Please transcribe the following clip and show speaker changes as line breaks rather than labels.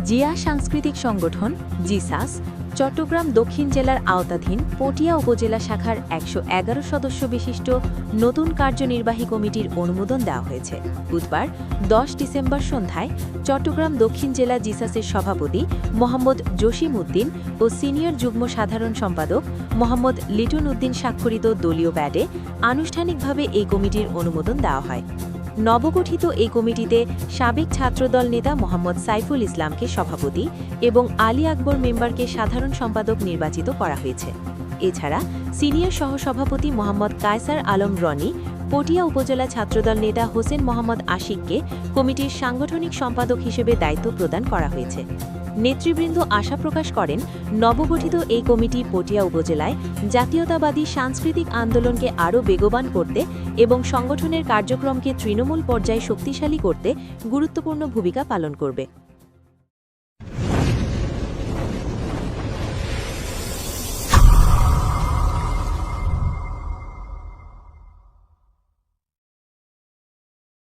জিয়া সাংস্কৃতিক সংগঠন, জিসাস, চট্টগ্রাম দক্ষিণ জেলার আওতাধীন পটিয়া উপজেলা শাখার একশো এগারো সদস্য বিশিষ্ট নতুন কার্যনির্বাহী কমিটির অনুমোদন দেওয়া হয়েছে। বুধবার, দশ ডিসেম্বর সন্ধ্যায় চট্টগ্রাম দক্ষিণ জেলা জিসাসের সভাপতি মোহাম্মদ জসিম উদ্দিন ও সিনিয়র যুগ্ম সাধারণ সম্পাদক মোহাম্মদ লিটন উদ্দিন স্বাক্ষরিত দলীয় ব্যাডে আনুষ্ঠানিকভাবে এই কমিটির অনুমোদন দেওয়া হয়। নবগঠিত এই কমিটিতে সাবেক ছাত্রদল নেতা মোহাম্মদ সাইফুল ইসলামকে সভাপতি এবং আলী আকবর মেম্বারকে সাধারণ সম্পাদক নির্বাচিত করা হয়েছে। এছাড়া সিনিয়র সহসভাপতি মোহাম্মদ কায়সার আলম রনি, পটিয়া উপজেলা ছাত্রদল নেতা হোসেন মোহাম্মদ আশিককে কমিটির সাংগঠনিক সম্পাদক হিসেবে দায়িত্ব প্রদান করা হয়েছে। নেতৃবৃন্দ আশা প্রকাশ করেন, নবগঠিত এই কমিটি পটিয়া উপজেলায় জাতীয়তাবাদী সাংস্কৃতিক আন্দোলনকে আরও বেগবান করতে এবং সংগঠনের কার্যক্রমকে তৃণমূল পর্যায়ে শক্তিশালী করতে গুরুত্বপূর্ণ ভূমিকা পালন করবে।